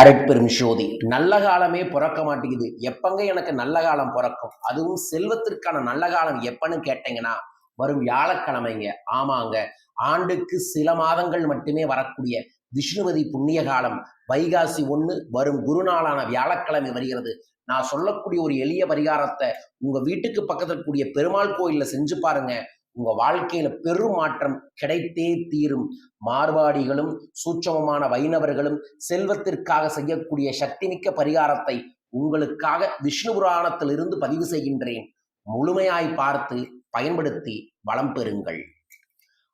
அருட்பெரும் ஜோதி நல்ல காலமே பிறக்க மாட்டேங்குது. எப்பங்க எனக்கு நல்ல காலம் பிறக்கும்? அதுவும் செல்வத்திற்கான நல்ல காலம் எப்பன்னு கேட்டீங்கன்னா வரும் வியாழக்கிழமைங்க. ஆமாங்க. ஆண்டுக்கு சில மாதங்கள் மட்டுமே வரக்கூடிய விஷ்ணுவதி புண்ணிய காலம். வைகாசி ஒன்று வரும் குருநாளான வியாழக்கிழமை வருகிறது. நான் சொல்லக்கூடிய ஒரு எளிய பரிகாரத்தை உங்க வீட்டுக்கு பக்கத்துல கூடிய பெருமாள் கோயில்ல செஞ்சு பாருங்க. உங்க வாழ்க்கையில பெருமாற்றம் கிடைத்தே தீரும். மார்வாடிகளும் சூட்சமமான வைணவர்களும் செல்வத்திற்காக செய்யக்கூடிய சக்திமிக்க பரிகாரத்தை உங்களுக்காக விஷ்ணு புராணத்திலிருந்து பதிவு செய்கின்றேன். முழுமையாய் பார்த்து பயன்படுத்தி வளம் பெறுங்கள்.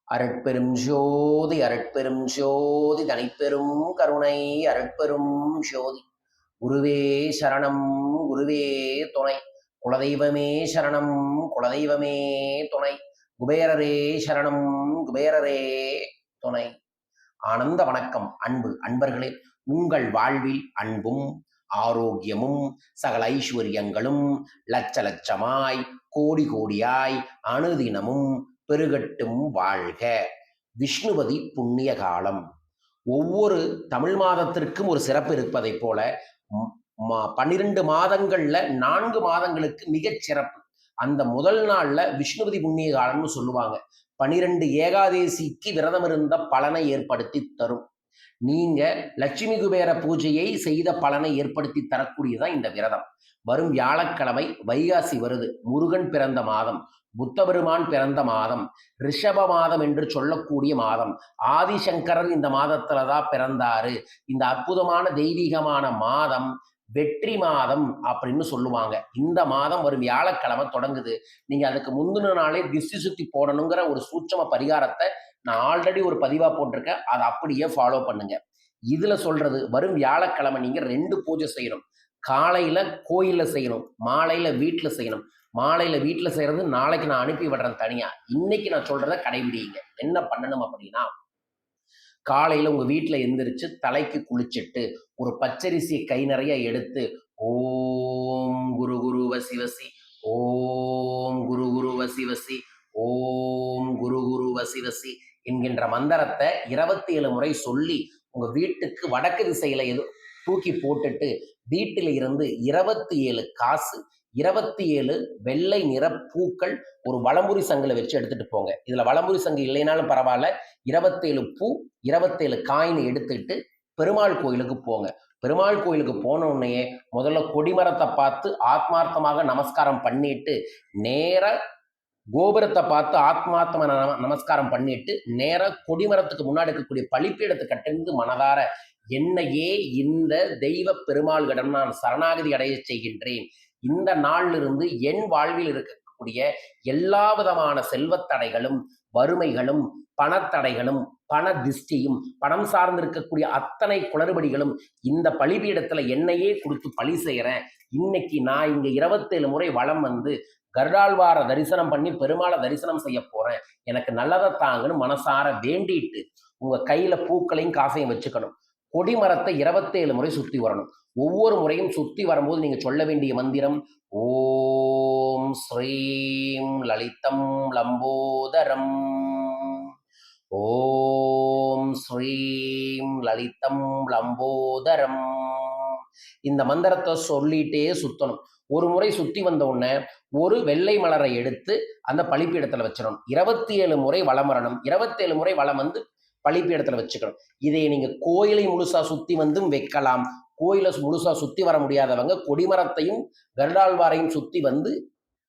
அரட்பெரும் ஜோதி அரட்பெரும் ஜோதி தனிப்பெரும் கருணை அரட்பெரும் ஜோதி. குருவே சரணம் குருவே துணை. குலதெய்வமே சரணம் குலதெய்வமே துணை. குபேரரே சரணம் குபேரரே துணை. ஆனந்த வணக்கம் அன்பு. அன்பர்களே உங்கள் வாழ்வில் அன்பும் ஆரோக்கியமும் சகல ஐஸ்வர்யங்களும் லட்ச லட்சமாய் கோடி கோடியாய் அணுதினமும் பெருகட்டும் வாழ்க. விஷ்ணுவதி புண்ணிய காலம். ஒவ்வொரு தமிழ் மாதத்திற்கும் ஒரு சிறப்பு இருப்பதைப் போல மா- பன்னிரண்டு மாதங்கள்ல நான்கு மாதங்களுக்கு மிகச் சிறப்பு. அந்த முதல் நாள்ல விஷ்ணுபதி புண்ணிய காலம்னு சொல்லுவாங்க. பனிரெண்டு ஏகாதேசிக்கு விரதம் இருந்த பலனை ஏற்படுத்தி தரும். நீங்க லட்சுமி குபேர பூஜையை செய்த பலனை ஏற்படுத்தி தரக்கூடியதான் இந்த விரதம். வரும் வியாழக்கிழமை வைகாசி வருது. முருகன் பிறந்த மாதம் புத்தபெருமான் பிறந்த மாதம் ரிஷப மாதம் என்று சொல்லக்கூடிய மாதம். ஆதிசங்கரர் இந்த மாதத்துல தான் பிறந்தாரு. இந்த அற்புதமான தெய்வீகமான மாதம் வெற்றி மாதம் அப்படின்னு சொல்லுவாங்க. இந்த மாதம் வரும் வியாழக்கிழமை தொடங்குது. நீங்க அதுக்கு முந்தின நாளே திசை சுத்தி போடணுங்கிற ஒரு சூட்சம பரிகாரத்தை நான் ஆல்ரெடி ஒரு பதிவா போட்டிருக்கேன். அதை அப்படியே ஃபாலோ பண்ணுங்க. இதுல சொல்றது வரும் வியாழக்கிழமை நீங்க ரெண்டு பூஜை செய்யணும். காலையில கோயில்ல செய்யணும் மாலையில வீட்டுல செய்யணும். மாலையில வீட்டுல செய்யறது நாளைக்கு நான் அனுப்பி விடுறேன் தனியா. இன்னைக்கு நான் சொல்றத கடைபிடிங்க என்ன பண்ணணும் அப்படின்னா காலையில் உங்கள் வீட்டில் எந்திரிச்சு தலைக்கு குளிச்சிட்டு ஒரு பச்சரிசியை கை நிறைய எடுத்து ஓம் குரு குரு வசி வசி ஓம் குரு குரு வசி வசி ஓம் குரு குரு வசி வசி என்கின்ற மந்திரத்தை இருபத்தி ஏழு முறை சொல்லி உங்கள் வீட்டுக்கு வடக்கு திசையில் எது தூக்கி போட்டுட்டு வீட்டில் இருந்து இருபத்தி ஏழு காசு இருபத்தி ஏழு வெள்ளை நிற பூக்கள் ஒரு வளம்புரி சங்கில் வச்சு எடுத்துட்டு போங்க. இதுல வளம்புரி சங்கு இல்லைனாலும் பரவாயில்ல. இருபத்தேழு பூ இருபத்தேழு காயின் எடுத்துட்டு பெருமாள் கோயிலுக்கு போங்க. பெருமாள் கோயிலுக்கு போன உடனே முதல்ல கொடிமரத்தை பார்த்து ஆத்மார்த்தமாக நமஸ்காரம் பண்ணிட்டு நேர கோபுரத்தை பார்த்து ஆத்மாத்ம நம- நமஸ்காரம் பண்ணிட்டு நேர கொடிமரத்துக்கு முன்னாடி இருக்கக்கூடிய பழிப்பீடத்தை கட்டிருந்து மனதார என்னையே இந்த தெய்வ பெருமாள்களிடம் நான் சரணாகதி அடைய செய்கின்றேன். இந்த நாளிலிருந்து என் வாழ்வில் இருக்கக்கூடிய எல்லா விதமான செல்வத்தடைகளும் வறுமைகளும் பணத்தடைகளும் பண திஷ்டியும் பணம் சார்ந்திருக்கக்கூடிய அத்தனை குளறுபடிகளும் இந்த பலிபீடத்துல என்னையே கொடுத்து பழி செய்கிறேன் இன்னைக்கு நான் இங்க இருபத்தேழு முறை வளம் வந்து கருடாழ்வார தரிசனம் பண்ணி பெருமாளை தரிசனம் செய்ய போறேன். எனக்கு நல்லதை தாங்கன்னு மனசார வேண்டிட்டு உங்க கையில பூக்களையும் காசையும் வச்சுக்கணும். கொடிமரத்தை இருபத்தேழு முறை சுத்தி வரணும். ஒவ்வொரு முறையும் சுத்தி வரும்போது நீங்க சொல்ல வேண்டிய மந்திரம் ஓம் ஸ்ரீம் லலிதம் லம்போதரம் ஓம் ஸ்ரீம் லலிதம் லம்போதரம். இந்த மந்திரத்தை சொல்லிட்டே சுத்தணும். ஒரு முறை சுத்தி வந்த உடனே ஒரு வெள்ளை மலரை எடுத்து அந்த பழிப்பீடத்துல வச்சிடணும். இருபத்தி ஏழு முறை வளம் வரணும். இருபத்தேழு முறை வளம் வந்து பழிப்பீடத்துல வச்சுக்கணும். இதை நீங்க கோயிலை முழுசா சுத்தி வந்தும் வைக்கலாம். கோயிலை முழுசாக சுற்றி வர முடியாதவங்க கொடிமரத்தையும் கருடாழ்வாரையும் சுற்றி வந்து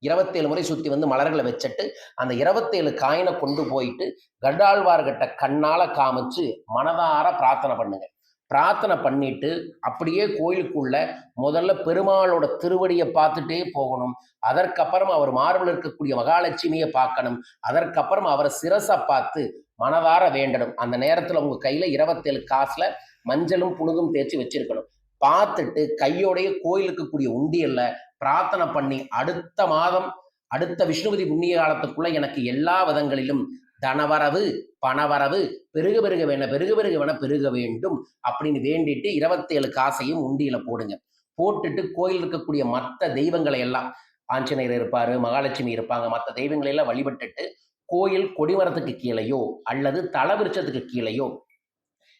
இருபத்தேழு முறை சுற்றி வந்து மலர்களை வச்சுட்டு அந்த இருபத்தேழு காயினை கொண்டு போயிட்டு கருடாழ்வார்கிட்ட கண்ணால் காமிச்சு மனதார பிரார்த்தனை பண்ணுங்க. பிரார்த்தனை பண்ணிட்டு அப்படியே கோயிலுக்குள்ள முதல்ல பெருமாளோட திருவடியை பார்த்துட்டே போகணும். அதற்கப்புறம் அவர் மார்பில் இருக்கக்கூடிய மகாலட்சுமியை பார்க்கணும். அதற்கப்புறம் அவரை சிரசை பார்த்து மனதார வேண்டணும். அந்த நேரத்தில் உங்கள் கையில் இருபத்தேழு காசில் மஞ்சளும் புழுகும் தேய்ச்சி வச்சிருக்கணும். பார்த்துட்டு கையோடைய கோயிலுக்கு கூடிய உண்டியல்ல பிரார்த்தனை பண்ணி அடுத்த மாதம் அடுத்த விஷ்ணுபதி புண்ணிய காலத்துக்குள்ள எனக்கு எல்லா விதங்களிலும் தனவரவு பணவரவு பெருக பெருக வேண பெருக பெருக வேண பெருக வேண்டும் அப்படின்னு வேண்டிட்டு இருபத்தேழு காசையும் உண்டியில போடுங்க. போட்டுட்டு கோயில் இருக்கக்கூடிய மற்ற தெய்வங்களை எல்லாம் ஆஞ்சநேயர் இருப்பாரு மகாலட்சுமி இருப்பாங்க மற்ற தெய்வங்களை எல்லாம் வழிபட்டுட்டு கோயில் கொடிமரத்துக்கு கீழேயோ அல்லது தலவிருச்சத்துக்கு கீழேயோ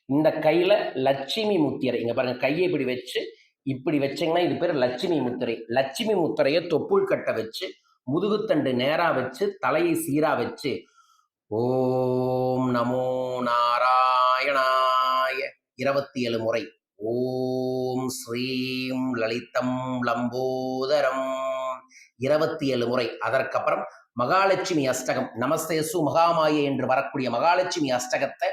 இந்த கையில லட்சுமி முத்திரை. இங்க பாருங்க கையை இப்படி வச்சு இப்படி வச்சீங்கன்னா இது பேர் லட்சுமி முத்திரை. லட்சுமி முத்திரையை தொப்புள் கட்ட வச்சு முதுகுத்தண்டு நேரா வச்சு தலையை சீரா வச்சு ஓம் நமோ நாராயணாய இருபத்தி ஏழு முறை. ஓம் ஸ்ரீம் லலிதம் லம்போதரம். இருபத்தி ஏழு முறை. அதற்கப்புறம் மகாலட்சுமி அஷ்டகம். நமஸ்தேசு மகாமாயே என்று வரக்கூடிய மகாலட்சுமி அஷ்டகத்தை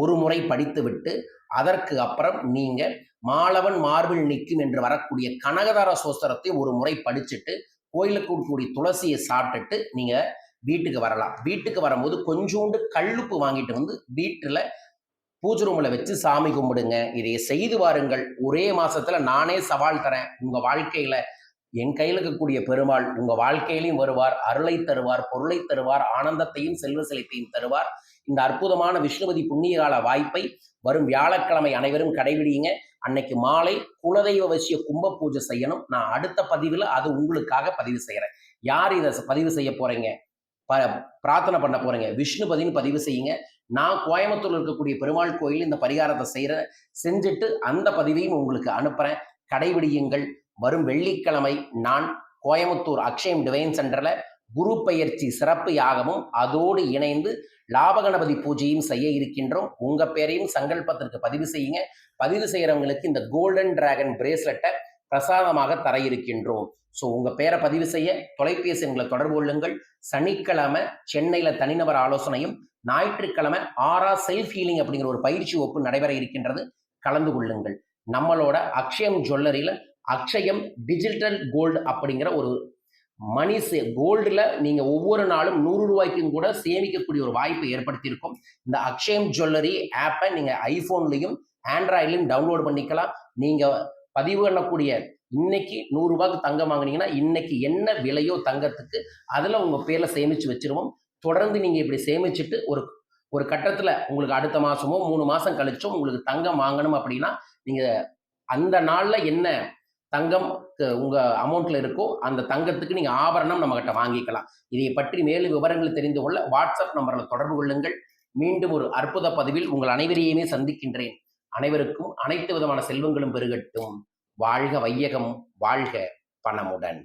ஒரு முறை படித்துவிட்டு அதற்கு அப்புறம் நீங்க மாலவன் மார்பில் நிற்கும் என்று வரக்கூடிய கனகதார சோஸ்திரத்தை ஒரு முறை படிச்சுட்டு கோயிலுக்கு கூடிய துளசியை சாப்பிட்டுட்டு நீங்க வீட்டுக்கு வரலாம். வீட்டுக்கு வரும்போது கொஞ்சோண்டு கல்லுப்பு வாங்கிட்டு வந்து வீட்டில் பூஜை ரூமில் வச்சு சாமி கும்பிடுங்க. இதை செய்து வாருங்கள். ஒரே மாசத்துல நானே சவால் தரேன். உங்க வாழ்க்கையில என் கையில் இருக்கக்கூடிய பெருமாள் உங்க வாழ்க்கையிலையும் வருவார். அருளை தருவார் பொருளை தருவார் ஆனந்தத்தையும் செல்வ செழிப்பையும் தருவார். இந்த அற்புதமான விஷ்ணுபதி புண்ணியகால வாய்ப்பை வரும் வியாழக்கிழமை அனைவரும் கடைபிடிங்க அன்னைக்கு மாலை குலதெய்வ வசிய கும்ப பூஜை செய்யணும். நான் அடுத்த பதிவில் அது உங்களுக்காக பதிவு செய்கிறேன் யார் இதை பதிவு செய்ய போறீங்க? ப பிரார்த்தனை பண்ண போறீங்க? விஷ்ணுபதினு பதிவு செய்யுங்க. நான் கோயம்புத்தூர்ல இருக்கக்கூடிய பெருமாள் கோயில் இந்த பரிகாரத்தை செய்கிற செஞ்சுட்டு அந்த பதிவையும் உங்களுக்கு அனுப்புறேன். கடைபிடியுங்கள். வரும் வெள்ளிக்கிழமை நான் கோயம்புத்தூர் அக்ஷயம் டிவைன் சென்டர்ல குரு பயிற்சி சிறப்பு யாகமும் அதோடு இணைந்து லாபகணபதி பூஜையும் செய்ய இருக்கின்றோம். உங்க பேரையும் சங்கல்பத்திற்கு பதிவு செய்யுங்க. பதிவு செய்யறவங்களுக்கு இந்த கோல்டன் டிராகன் பிரேஸ்லெட்டை பிரசாதமாக தர இருக்கின்றோம். ஸோ உங்க பேரை பதிவு செய்ய தொலைபேசி எங்களை தொடர்பு கொள்ளுங்கள். சனிக்கிழமை சென்னையில தனிநபர் ஆலோசனையும் ஞாயிற்றுக்கிழமை ஆரா செல்ஃப் ஹீலிங் அப்படிங்கிற ஒரு பயிற்சி ஒப்பு நடைபெற இருக்கின்றது. கலந்து கொள்ளுங்கள். நம்மளோட அக்ஷயம் ஜுவல்லரியில அக்ஷயம் டிஜிட்டல் கோல்டு அப்படிங்கிற ஒரு மணி சே கோல்டில் நீங்கள் ஒவ்வொரு நாளும் நூறு ரூபாய்க்கும் கூட சேமிக்கக்கூடிய ஒரு வாய்ப்பை ஏற்படுத்தியிருக்கும். இந்த அக்ஷயம் ஜுவல்லரி ஆப்பை நீங்கள் ஐஃபோன்லையும் ஆண்ட்ராய்ட்லையும் டவுன்லோட் பண்ணிக்கலாம். நீங்கள் பதிவு பண்ணக்கூடிய இன்னைக்கு நூறுரூபாய்க்கு தங்கம் வாங்கினீங்கன்னா இன்னைக்கு என்ன விலையோ தங்கத்துக்கு அதில் உங்கள் பேரில் சேமித்து வச்சிருவோம். தொடர்ந்து நீங்கள் இப்படி சேமிச்சுட்டு ஒரு ஒரு கட்டத்தில் உங்களுக்கு அடுத்த மாதமோ மூணு மாதம் கழிச்சோ உங்களுக்கு தங்கம் வாங்கணும் அப்படின்னா நீங்கள் அந்த நாளில் என்ன தங்கம் உங்கள் அமௌண்ட்டில் இருக்கோ அந்த தங்கத்துக்கு நீங்கள் ஆபரணம் நம்மகிட்ட வாங்கிக்கலாம். இதை பற்றி மேலும் விவரங்கள் தெரிந்து கொள்ள வாட்ஸ்அப் நம்பரில் தொடர்பு கொள்ளுங்கள். மீண்டும் ஒரு அற்புத பதிவில் உங்கள் அனைவரையுமே சந்திக்கின்றேன். அனைவருக்கும் அனைத்து விதமான செல்வங்களும் பெருகட்டும். வாழ்க வையகம் வாழ்க பணமுடன்.